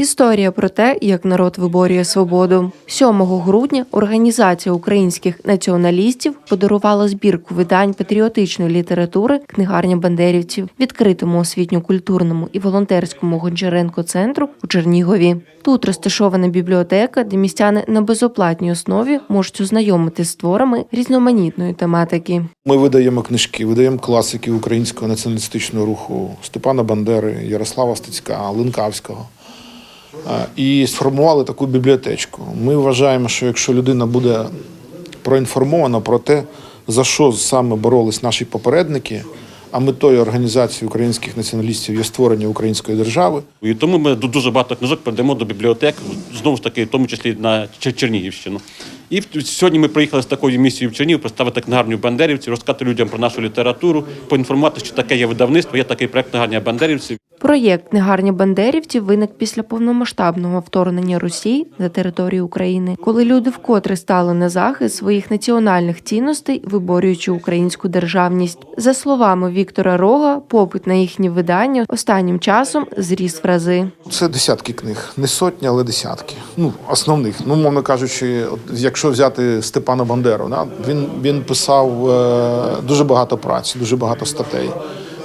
Історія про те, як народ виборює свободу. 7 грудня організація українських націоналістів подарувала збірку видань патріотичної літератури книгарня бандерівців відкритому освітньо-культурному і волонтерському Гончаренко центру у Чернігові. Тут розташована бібліотека, де містяни на безоплатній основі можуть ознайомитись з творами різноманітної тематики. Ми видаємо книжки, видаємо класиків українського націоналістичного руху Степана Бандери, Ярослава Стецька, Ленкавського. І сформували таку бібліотечку. Ми вважаємо, що якщо людина буде проінформована про те, за що саме боролись наші попередники, а метою організації українських націоналістів є створення української держави, І тому ми дуже багато книжок передаємо до бібліотек, знову ж таки, в тому числі на Чернігівщину. І сьогодні ми приїхали з такою місією в Чернігів представити книгарню бандерівців, розказати людям про нашу літературу, поінформувати, що таке є видавництво, є такий проект книгарня бандерівців. Проєкт книгарня бандерівців виник після повномасштабного вторгнення Росії на територію України, коли люди вкотре стали на захист своїх національних цінностей, виборюючи українську державність. За словами Віктора Рога, попит на їхні видання останнім часом зріс в рази. Це десятки книг, не сотні, але десятки. Ну, основних. Ну, мовно кажучи, якщо взяти Степана Бандеру, він, він писав е, дуже багато праць, дуже багато статей.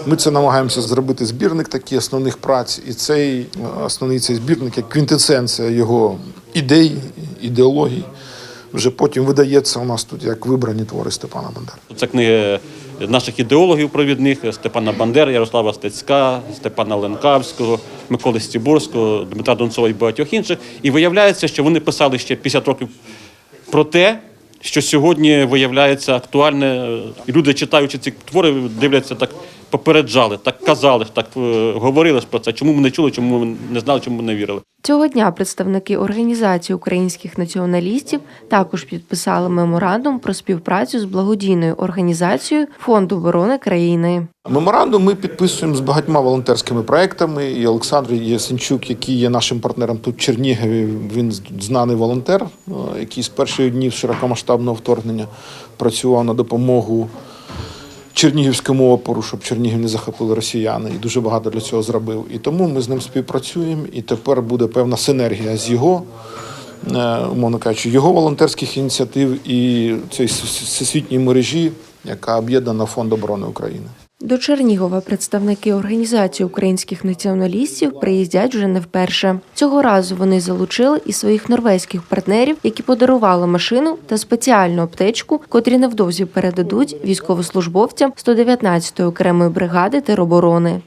Ми це намагаємося зробити збірник такий основних праць, і цей е, основний цей збірник як квінтесенція його ідей, ідеологій. Вже потім видається у нас тут як вибрані твори Степана Бандери. Це книги наших ідеологів провідних Степана Бандери, Ярослава Стецька, Степана Ленкавського, Миколи Стібурського, Дмитра Донцова і багатьох інших. І виявляється, що вони писали ще 50 років про те, що сьогодні виявляється актуальне. Люди, читаючи ці твори, дивляться так. Попереджали, так казали, так е, говорили про це. Чому ми не чули, чому ми не знали, чому ми не вірили. Цього дня представники організації українських націоналістів також підписали меморандум про співпрацю з благодійною організацією Фонд оборони країни. Меморандум ми підписуємо з багатьма волонтерськими проектами. І Олександр Ясенчук, який є нашим партнером тут в Чернігові, він знаний волонтер, е, який з перших днів широкомасштабного вторгнення працював на допомогу Чернігівському опору, щоб Чернігів не захопили росіяни, і дуже багато для цього зробив. І тому ми з ним співпрацюємо, і тепер буде певна синергія з його. е, Умовно кажучи, його волонтерських ініціатив і цієї всесвітньої мережі, яка об'єднана Фонд оборони України. До Чернігова представники організації українських націоналістів приїздять вже не вперше. Цього разу вони залучили і своїх норвезьких партнерів, які подарували машину та спеціальну аптечку, котрі невдовзі передадуть військовослужбовцям 119-ї окремої бригади тероборони.